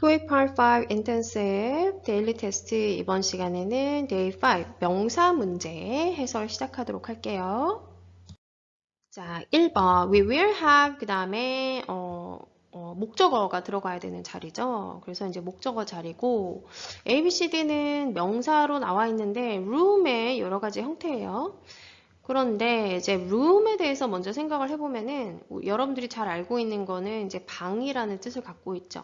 토익 Part 5 Intensive 데일리 테스트 이번 시간에는 Day 5 명사 문제 해설 시작하도록 할게요. 자, 1번 We will have 그 다음에 어, 어, 목적어가 들어가야 되는 자리죠. 그래서 이제 목적어 자리고 A, B, C, D는 명사로 나와 있는데 room의 여러 가지 형태예요. 그런데 이제 room에 대해서 먼저 생각을 해보면은 여러분들이 잘 알고 있는 거는 이제 방이라는 뜻을 갖고 있죠.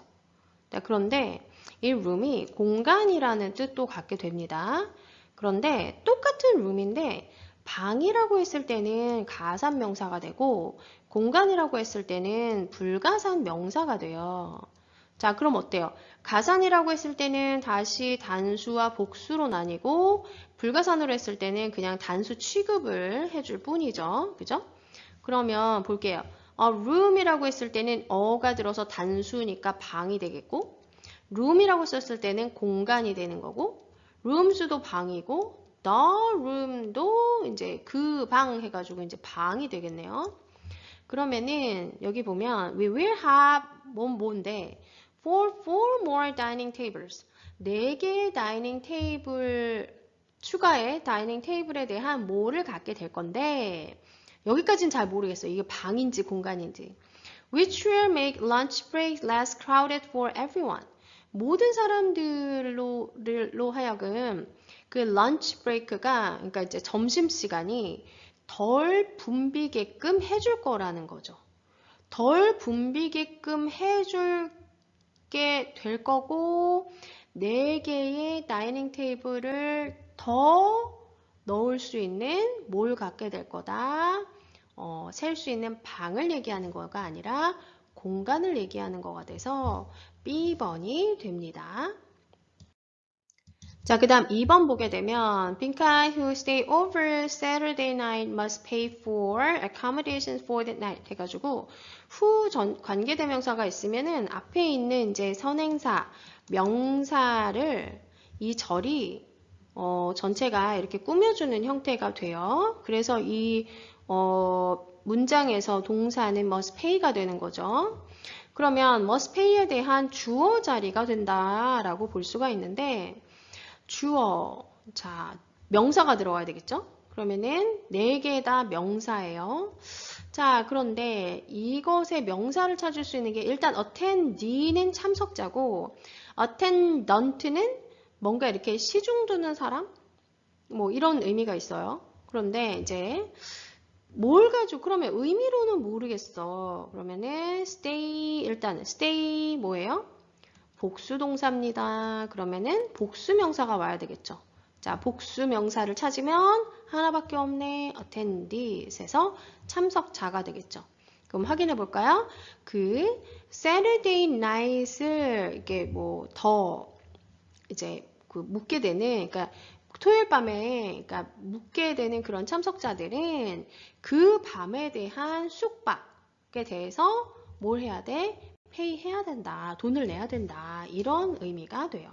자, 그런데 이 room이 공간이라는 뜻도 갖게 됩니다. 그런데 똑같은 room인데 방이라고 했을 때는 가산 명사가 되고 공간이라고 했을 때는 불가산 명사가 돼요. 자, 그럼 어때요? 가산이라고 했을 때는 다시 단수와 복수로 나뉘고 불가산으로 했을 때는 그냥 단수 취급을 해줄 뿐이죠. 그죠? 그러면 볼게요. 어, room이라고 했을 때는 어가 들어서 단수니까 방이 되겠고 room이라고 썼을 때는 공간이 되는 거고 rooms도 방이고 the room도 이제 그 방 해가지고 이제 방이 되겠네요. 그러면은 여기 보면 we will have 뭐 뭔데 for four more dining tables 네 개의 다이닝 테이블 추가의 다이닝 테이블에 대한 뭐를 갖게 될 건데 여기까지는 잘 모르겠어요. 이게 방인지 공간인지. Which will make lunch break less crowded for everyone. 모든 사람들로 하여금 그 lunch break가 그러니까 이제 점심 시간이 덜 붐비게끔 해줄 거라는 거죠. 덜 붐비게끔 해줄 게 될 거고 네 개의 다이닝 테이블을 더 넣을 수 있는 뭘 갖게 될 거다. 어, 셀 수 있는 방을 얘기하는 거가 아니라 공간을 얘기하는 거가 돼서 B번이 됩니다. 자, 그 다음 2번 보게 되면 빈칸 who stay over Saturday night must pay for accommodations for that night 해가지고 후 전, 관계대명사가 있으면은 앞에 있는 이제 선행사, 명사를 이 절이 어, 전체가 이렇게 꾸며주는 형태가 돼요. 그래서 이 어, 문장에서 동사는 must pay가 되는 거죠. 그러면 must pay에 대한 주어 자리가 된다라고 볼 수가 있는데 주어, 자 명사가 들어가야 되겠죠? 그러면은 네 개 다 명사예요. 자, 그런데 이것의 명사를 찾을 수 있는 게 일단 attendee는 참석자고 attendant는 뭔가 이렇게 시중 두는 사람? 뭐 이런 의미가 있어요. 그런데 이제 뭘 가지고 그러면 의미로는 모르겠어. 그러면은 stay 일단 stay 뭐예요? 복수 동사입니다. 그러면은 복수 명사가 와야 되겠죠. 자, 복수 명사를 찾으면 하나밖에 없네. attendee에서 참석자가 되겠죠. 그럼 확인해 볼까요? 그 Saturday night을 이게 뭐 더 이제 그 묻게 되는 그러니까 토요일 밤에 그러니까 묻게 되는 그런 참석자들은 그 밤에 대한 숙박에 대해서 뭘 해야 돼? 페이 해야 된다. 돈을 내야 된다. 이런 의미가 돼요.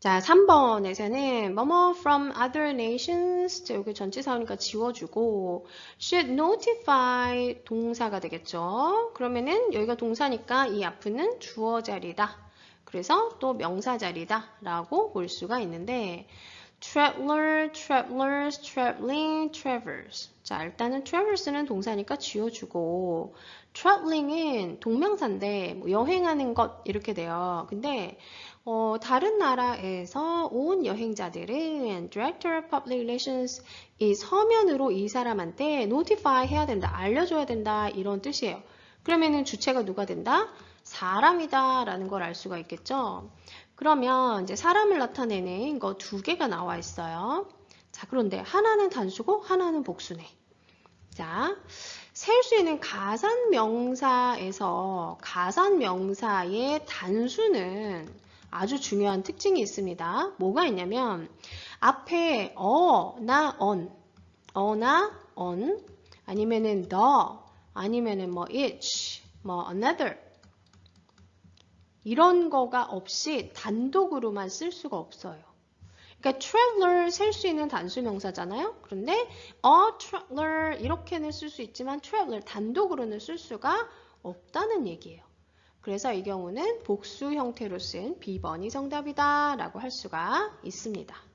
자, 3번에서는 뭐뭐 from other nations 여기 전치사니까 지워주고 should notify 동사가 되겠죠. 그러면은 여기가 동사니까 이 앞은 주어 자리다. 그래서 또 명사 자리다 라고 볼 수가 있는데 traveler, travelers, traveling, travels 자 일단은 travers는 동사니까 지워주고 traveling은 동명사인데 뭐 여행하는 것 이렇게 돼요. 근데 어, 다른 나라에서 온 여행자들은 Director of Public Relations 이 서면으로 이 사람한테 notify 해야 된다, 알려줘야 된다 이런 뜻이에요. 그러면은 주체가 누가 된다? 사람이다 라는 걸 알 수가 있겠죠. 그러면 이제 사람을 나타내는 거 두 개가 나와 있어요. 자, 그런데 하나는 단수고 하나는 복수네. 자, 셀 수 있는 가산 명사에서 가산 명사의 단수는 아주 중요한 특징이 있습니다. 뭐가 있냐면 앞에 어, 나, on, 어나, on, 아니면은 the, 아니면은 뭐 each, 뭐 another 이런 거가 없이 단독으로만 쓸 수가 없어요. 그러니까 traveler 셀 수 있는 단수 명사잖아요. 그런데 a traveler 이렇게는 쓸 수 있지만 traveler 단독으로는 쓸 수가 없다는 얘기예요. 그래서 이 경우는 복수 형태로 쓴 B번이 정답이다 라고 할 수가 있습니다.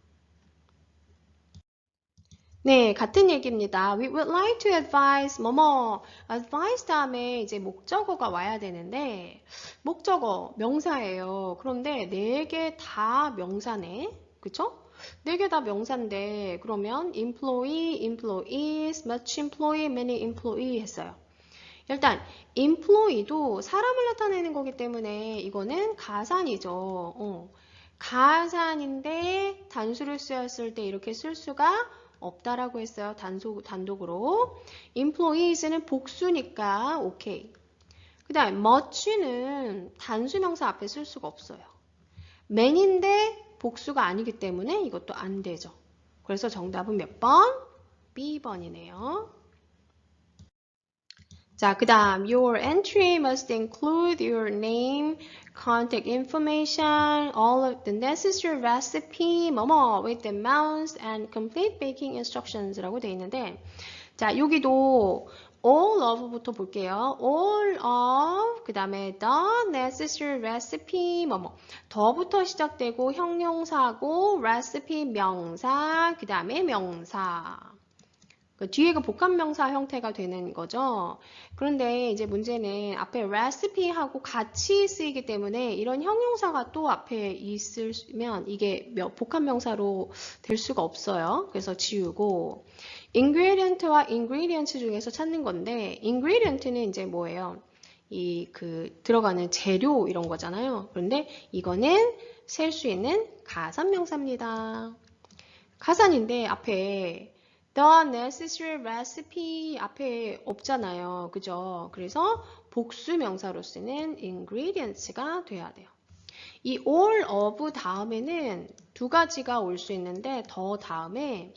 네, 같은 얘기입니다. We would like to advise 뭐뭐 advise 다음에 이제 목적어가 와야 되는데 목적어 명사예요. 그런데 네 개 다 명사네. 그쵸? 네 개 다 명사인데 그러면 employee, employees, much employee, many employee 했어요. 일단 employee도 사람을 나타내는 거기 때문에 이거는 가산이죠. 어. 가산인데 단수를 쓰였을 때 이렇게 쓸 수가 없다라고 했어요. 단속, 단독으로. employees는 복수니까 오케이. 그 다음 much는 단수명사 앞에 쓸 수가 없어요. man인데 복수가 아니기 때문에 이것도 안 되죠. 그래서 정답은 몇 번? B번이네요. 자, 그 다음 Your entry must include your name, contact information, all of the necessary recipe, 뭐뭐, with the amounts and complete baking instructions 라고 되어 있는데 자, 여기도 all of부터 볼게요. all of, 그 다음에 the necessary recipe, 뭐뭐. 더부터 시작되고 형용사고 recipe 명사, 그 다음에 명사. 그 뒤에가 복합명사 형태가 되는 거죠. 그런데 이제 문제는 앞에 recipe하고 같이 쓰이기 때문에 이런 형용사가 또 앞에 있으면 이게 복합명사로 될 수가 없어요. 그래서 지우고 ingredient와 ingredients 중에서 찾는 건데 ingredient는 이제 뭐예요? 이 그 들어가는 재료 이런 거잖아요. 그런데 이거는 셀 수 있는 가산명사입니다. 가산인데 앞에 The necessary recipe 앞에 없잖아요. 그죠? 그래서 복수 명사로 쓰는 ingredients가 돼야 돼요. 이 all of 다음에는 두 가지가 올 수 있는데 더 다음에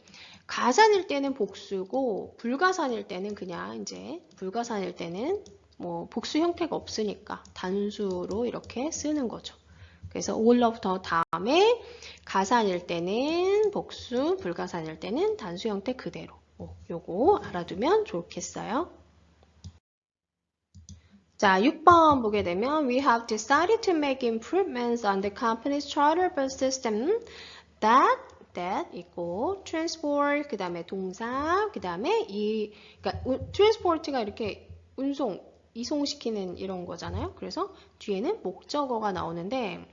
가산일 때는 복수고 불가산일 때는 그냥 이제 불가산일 때는 뭐 복수 형태가 없으니까 단수로 이렇게 쓰는 거죠. 그래서 더 다음에 가산일 때는 복수, 불가산일 때는 단수 형태 그대로. 오, 요거 알아두면 좋겠어요. 자, 6번 보게 되면 We have decided to make improvements on the company's charter bus system that that 있고 transport 그 다음에 동사 그 다음에 이 그러니까 transport가 이렇게 운송 이송시키는 이런 거잖아요. 그래서 뒤에는 목적어가 나오는데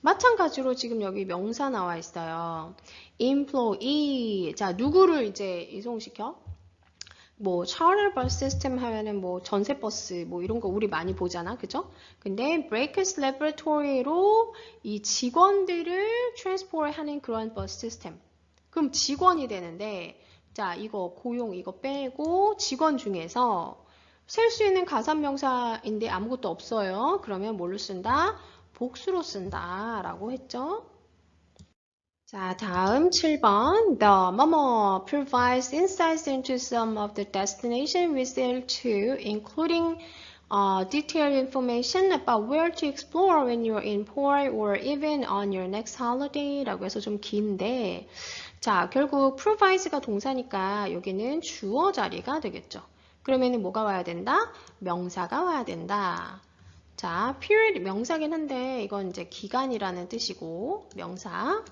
마찬가지로 지금 여기 명사 나와 있어요. employee. 자, 누구를 이제 이송시켜? 뭐 charter bus system 하면은 뭐 전세 버스 뭐 이런 거 우리 많이 보잖아. 그죠? 근데 Breakers Laboratory로 이 직원들을 transport 하는 그런 버스 시스템. 그럼 직원이 되는데 자, 이거 고용 이거 빼고 직원 중에서 셀수 있는 가산명사인데 아무것도 없어요. 그러면 뭘로 쓴다? 복수로 쓴다 라고 했죠. 자, 다음 7번. The 뭐뭐 provides insights into some of the destination we sail to, including uh, detailed information about where to explore when you're in port or even on your next holiday 라고 해서 좀 긴데 자, 결국 provides가 동사니까 여기는 주어 자리가 되겠죠. 그러면은 뭐가 와야 된다? 명사가 와야 된다. 자, period 명사긴 한데 이건 이제 기간이라는 뜻이고 명사.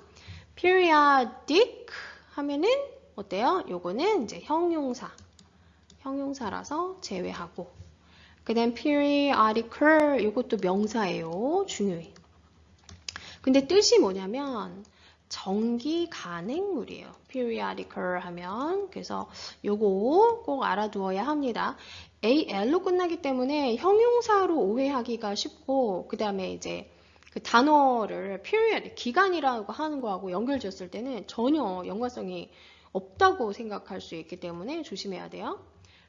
periodic 하면은 어때요? 요거는 이제 형용사. 형용사라서 제외하고. 그 다음 periodical 이것도 명사예요. 중요해. 근데 뜻이 뭐냐면 정기 간행물이에요. periodical 하면 그래서 요거 꼭 알아두어야 합니다. AL로 끝나기 때문에 형용사로 오해하기가 쉽고 그 다음에 이제 그 단어를 period, 기간이라고 하는 거하고 연결지었을 때는 전혀 연관성이 없다고 생각할 수 있기 때문에 조심해야 돼요.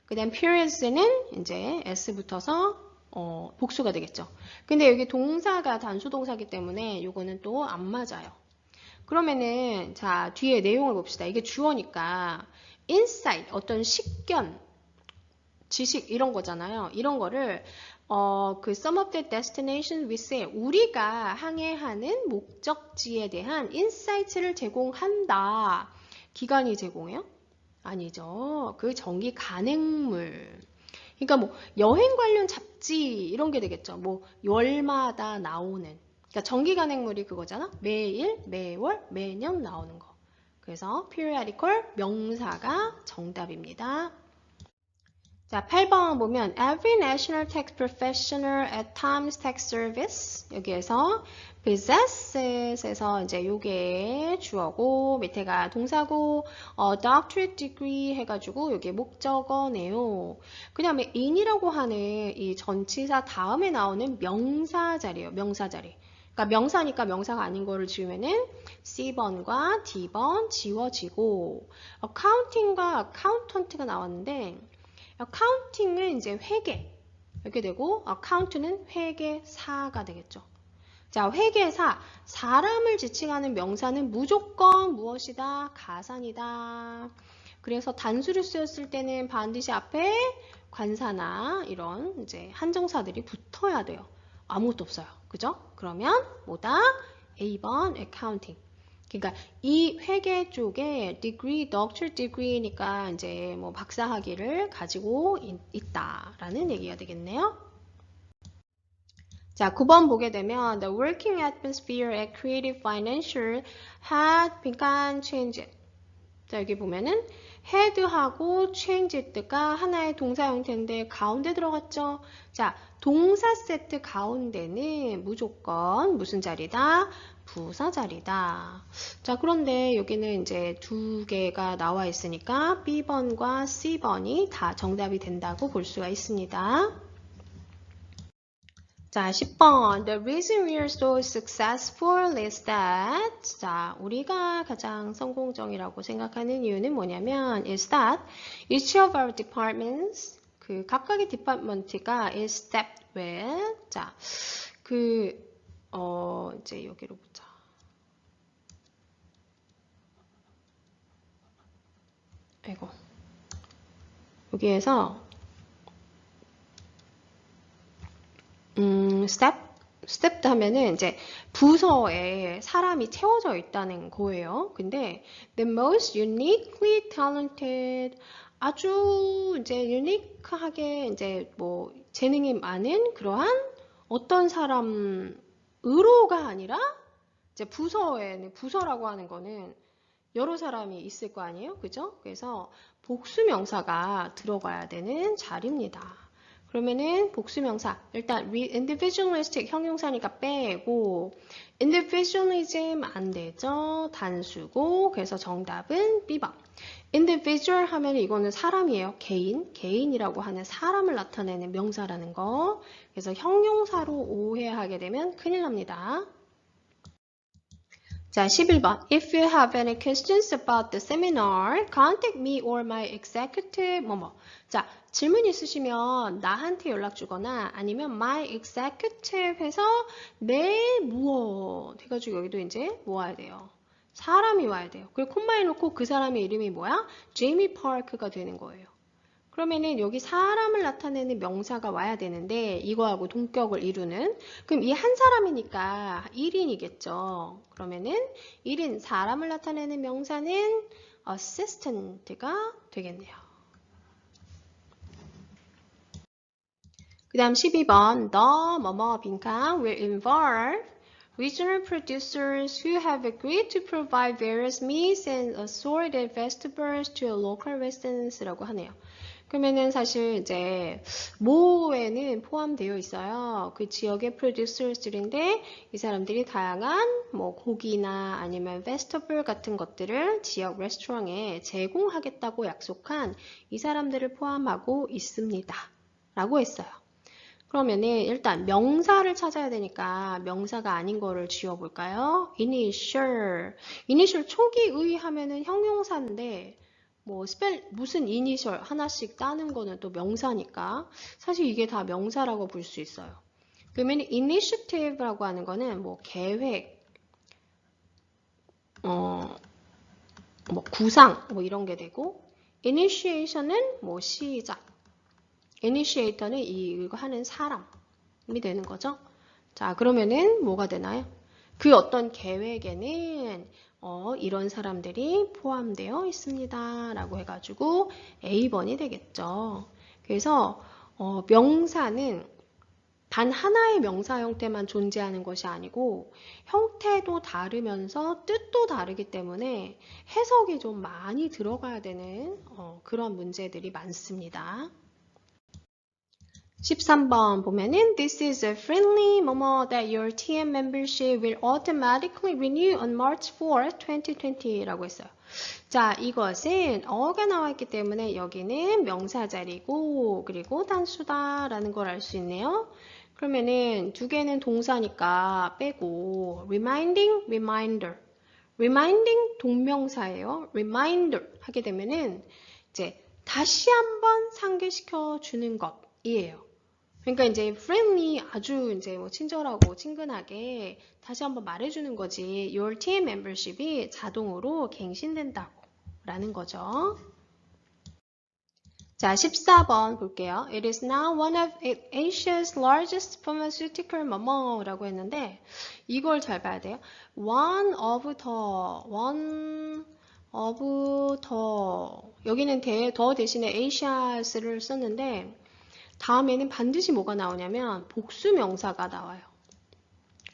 그 다음 periods는 이제 s 붙어서 어, 복수가 되겠죠. 근데 여기 동사가 단수동사기 때문에 이거는 또 안 맞아요. 그러면은 자 뒤에 내용을 봅시다. 이게 주어니까 insight 어떤 식견 지식 이런 거잖아요. 이런 거를 어, 그 some of the destination say 우리가 항해하는 목적지에 대한 인사이트를 제공한다. 기관이 제공해요? 아니죠. 그 전기 간행물. 그러니까 뭐 여행 관련 잡지 이런 게 되겠죠. 뭐 월마다 나오는. 그러니까 정기 간행물이 그거잖아. 매일, 매월, 매년 나오는 거. 그래서 periodical 명사가 정답입니다. 자, 8번 보면 every national tax professional at times tax service 여기에서 possesses에서 이제 요게 주어고 밑에가 동사고 어, doctorate degree 해가지고 요게 목적어네요. 그다음에 in이라고 하는 이 전치사 다음에 나오는 명사 자리예요. 명사 자리. 그러니까 명사니까 명사가 아닌 거를 지우면은 C번과 D번 지워지고 accounting과 accountant가 나왔는데 accounting은 이제 회계 이렇게 되고 account는 회계사가 되겠죠. 자, 회계사 사람을 지칭하는 명사는 무조건 무엇이다? 가산이다. 그래서 단수를 쓰였을 때는 반드시 앞에 관사나 이런 이제 한정사들이 붙어야 돼요. 아무것도 없어요. 그죠? 그러면 뭐다? A번 accounting. 그러니까 이 회계 쪽에 degree, doctor degree니까 이제 뭐 박사 학위를 가지고 있 다라는 얘기가 되겠네요. 자, 9번 보게 되면 the working atmosphere at Creative Financial had begun changing. 자, 여기 보면은 had하고 changed가 하나의 동사 형태인데 가운데 들어갔죠. 자, 동사 세트 가운데는 무조건 무슨 자리다? 부사 자리다. 자, 그런데 여기는 이제 두 개가 나와 있으니까 B번과 C번이 다 정답이 된다고 볼 수가 있습니다. 자, 10번. The reason we are so successful is that. 자, 우리가 가장 성공적이라고 생각하는 이유는 뭐냐면 is that each of our departments 그 각각의 디파트먼트가 is stepped with. 자, 그 어, 이제 여기로 보자. 아이고. 여기에서 음, step 스텝 하면은 이제 부서에 사람이 채워져 있다는 거예요. 근데 the most uniquely talented 아주 이제 유니크하게 이제 뭐 재능이 많은 그러한 어떤 사람으로가 아니라 이제 부서에 부서라고 하는 거는 여러 사람이 있을 거 아니에요, 그죠? 그래서 복수 명사가 들어가야 되는 자리입니다. 그러면은 복수명사. 일단 individualistic 형용사니까 빼고 individualism 안 되죠? 단수고. 그래서 정답은 B번 individual 하면 이거는 사람이에요. 개인. 개인이라고 하는 사람을 나타내는 명사라는 거. 그래서 형용사로 오해하게 되면 큰일 납니다 자, 11번. If you have any questions about the seminar, contact me or my executive 뭐뭐. 자, 질문 있으시면 나한테 연락 주거나 아니면 my executive 해서 내 무엇 해가지고 여기도 이제 뭐 와야 돼요. 사람이 와야 돼요. 그리고 콤마 해놓고 그 사람의 이름이 뭐야? 제이미 파크가 되는 거예요. 그러면은 여기 사람을 나타내는 명사가 와야 되는데 이거하고 동격을 이루는 그럼 이 한 사람이니까 1인이겠죠. 그러면은 1인 사람을 나타내는 명사는 assistant가 되겠네요. 그 다음 12번 the 뭐뭐 빈칸 will involve regional producers who have agreed to provide various meats and assorted vegetables to local residents 라고 하네요. 그러면은 사실 이제 모에는 포함되어 있어요. 그 지역의 프로듀서들인데 이 사람들이 다양한 뭐 고기나 아니면 베스터블 같은 것들을 지역 레스토랑에 제공하겠다고 약속한 이 사람들을 포함하고 있습니다. 라고 했어요. 그러면은 일단 명사를 찾아야 되니까 명사가 아닌 거를 지워볼까요? initial. initial 초기의 하면은 형용사인데 뭐 스펠 무슨 이니셜 하나씩 따는 거는 또 명사니까 사실 이게 다 명사라고 볼 수 있어요. 그러면 initiative라고 하는 거는 뭐 계획, 어, 뭐 구상 뭐 이런 게 되고 initiation은 뭐 시작, initiator는 이거 하는 사람이 되는 거죠. 자 그러면은 뭐가 되나요? 그 어떤 계획에는 어, 이런 사람들이 포함되어 있습니다. 라고 해가지고 A번이 되겠죠. 그래서 어, 명사는 단 하나의 명사 형태만 존재하는 것이 아니고 형태도 다르면서 뜻도 다르기 때문에 해석이 좀 많이 들어가야 되는 어, 그런 문제들이 많습니다. 13번 보면은 This is a friendly memo that your TM membership will automatically renew on March 4, 2020 라고 했어요. 자, 이것은 어가 나와 있기 때문에 여기는 명사 자리고 그리고 단수다 라는 걸 알 수 있네요. 그러면은 두 개는 동사니까 빼고 reminding, reminder. reminding 동명사예요. reminder 하게 되면은 이제 다시 한번 상기시켜 주는 것이에요. 그러니까 이제 friendly 아주 이제 뭐 친절하고 친근하게 다시 한번 말해주는 거지. Your team membership이 자동으로 갱신된다고 라는 거죠. 자, 14번 볼게요. It is now one of Asia's largest pharmaceutical 뭐뭐라고 했는데 이걸 잘 봐야 돼요. One of the, one of the 여기는 대, 더 대신에 Asia를 썼는데 다음에는 반드시 뭐가 나오냐면 복수 명사가 나와요.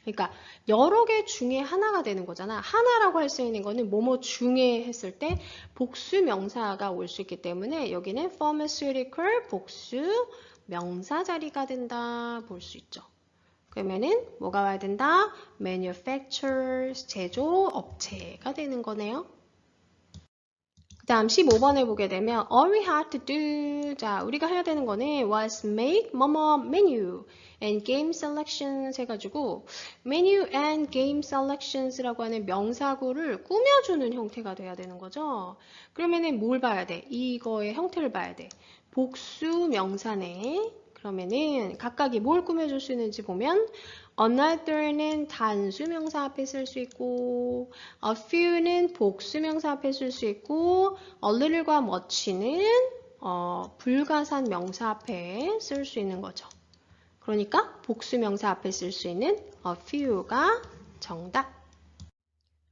그러니까 여러 개 중에 하나가 되는 거잖아. 하나라고 할 수 있는 거는 뭐뭐 중에 했을 때 복수 명사가 올 수 있기 때문에 여기는 pharmaceutical 복수 명사 자리가 된다 볼 수 있죠. 그러면은 뭐가 와야 된다? manufacturers 제조 업체가 되는 거네요. 그 다음 15번에 보게 되면 all we had to do 자 우리가 해야 되는 거는 was make 뭐뭐 menu and game selections 해가지고 menu and game selections라고 하는 명사구를 꾸며주는 형태가 돼야 되는 거죠. 그러면은 뭘 봐야 돼? 이거의 형태를 봐야 돼. 복수 명사네. 그러면은 각각이 뭘 꾸며줄 수 있는지 보면 another는 단수명사 앞에 쓸 수 있고 a few는 복수명사 앞에 쓸 수 있고 a little과 much는 어, 불가산 명사 앞에 쓸 수 있는 거죠. 그러니까 복수명사 앞에 쓸 수 있는 a few가 정답.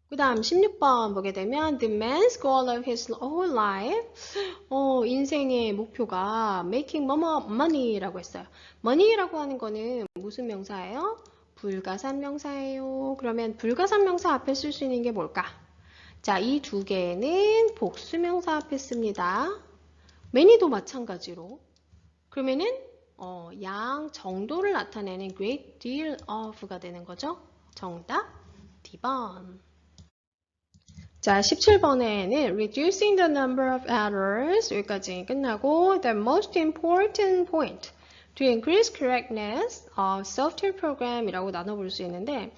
그 다음 16번 보게 되면 The man's goal of his whole life 어, 인생의 목표가 making money라고 했어요. money라고 하는 거는 무슨 명사예요? 불가산 명사예요. 그러면 불가산 명사 앞에 쓸 수 있는 게 뭘까? 자, 이 두 개는 복수 명사 앞에 씁니다. many도 마찬가지로. 그러면은 어, 양 정도를 나타내는 great deal of가 되는 거죠. 정답 D번. 자, 17번에는 reducing the number of errors 여기까지 끝나고 the most important point to increase correctness of software program이라고 나눠볼 수 있는데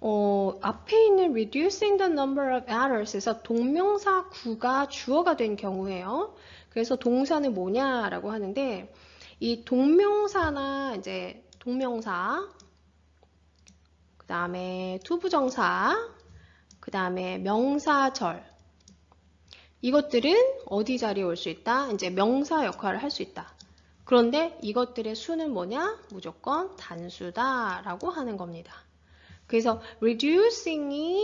어, 앞에 있는 reducing the number of errors에서 동명사 구가 주어가 된 경우에요. 그래서 동사는 뭐냐라고 하는데 이 동명사나 이제 동명사 그 다음에 투부정사 그 다음에 명사절 이것들은 어디 자리에 올 수 있다? 이제 명사 역할을 할 수 있다. 그런데 이것들의 수는 뭐냐? 무조건 단수다라고 하는 겁니다. 그래서 reducing이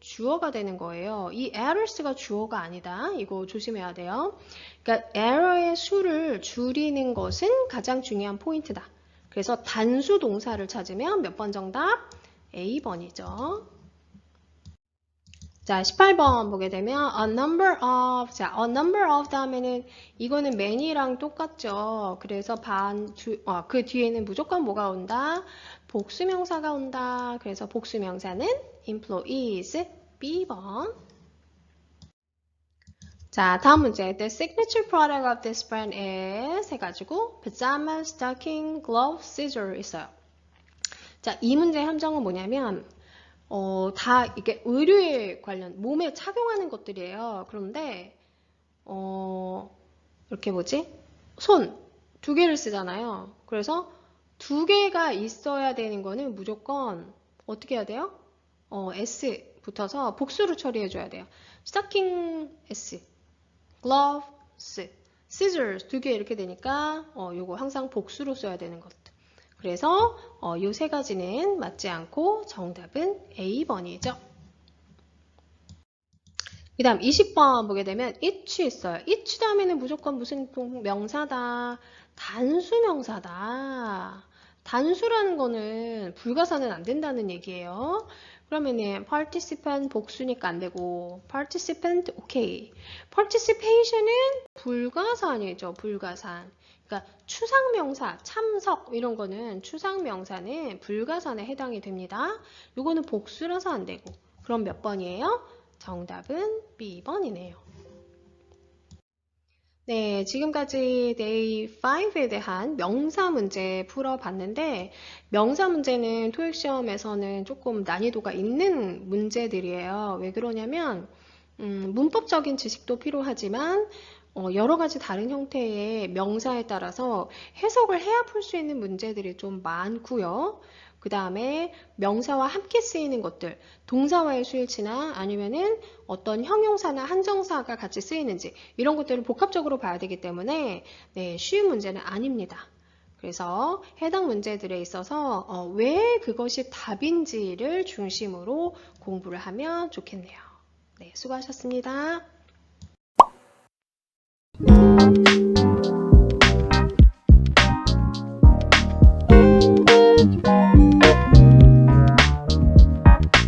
주어가 되는 거예요. 이 errors가 주어가 아니다. 이거 조심해야 돼요. 그러니까 error의 수를 줄이는 것은 가장 중요한 포인트다. 그래서 단수 동사를 찾으면 몇 번 정답? A번이죠. 자, 18번 보게 되면 a number of 자, a number of 다음에는 이거는 many랑 똑같죠. 그래서 반, 주, 어, 그 뒤에는 무조건 뭐가 온다? 복수명사가 온다. 그래서 복수명사는 employees B번. 자, 다음 문제. The signature product of this brand is 해가지고 pajama, stocking, glove, scissor 있어요. 자, 이 문제의 함정은 뭐냐면 어, 다 이게 의류에 관련 몸에 착용하는 것들이에요. 그런데 어, 이렇게 뭐지? 손 두 개를 쓰잖아요. 그래서 두 개가 있어야 되는 거는 무조건 어떻게 해야 돼요? 어, S 붙어서 복수로 처리해 줘야 돼요. 스타킹 S, gloves, scissors 두 개 이렇게 되니까 어, 요거 항상 복수로 써야 되는 것. 그래서 어, 이세 가지는 맞지 않고 정답은 A번이죠. 그 다음 20번 보게 되면 each 있어요. each 다음에는 무조건 무슨 동- 명사다. 단수 명사다. 단수라는 거는 불가사는 안 된다는 얘기예요. 그러면은 participant 복수니까 안 되고 participant 오케이. participation은 불가산이죠. 불가산. 그러니까 추상 명사, 참석 이런 거는 추상 명사는 불가산에 해당이 됩니다. 요거는 복수라서 안 되고. 그럼 몇 번이에요? 정답은 B번이네요. 네, 지금까지 Day 5에 대한 명사 문제 풀어봤는데, 명사 문제는 토익 시험에서는 조금 난이도가 있는 문제들이에요. 왜 그러냐면, 음, 문법적인 지식도 필요하지만, 어, 여러 가지 다른 형태의 명사에 따라서 해석을 해야 풀 수 있는 문제들이 좀 많고요. 그 다음에 명사와 함께 쓰이는 것들, 동사와의 수일치나 아니면은 어떤 형용사나 한정사가 같이 쓰이는지 이런 것들을 복합적으로 봐야 되기 때문에 네, 쉬운 문제는 아닙니다. 그래서 해당 문제들에 있어서 어, 왜 그것이 답인지를 중심으로 공부를 하면 좋겠네요. 네, 수고하셨습니다.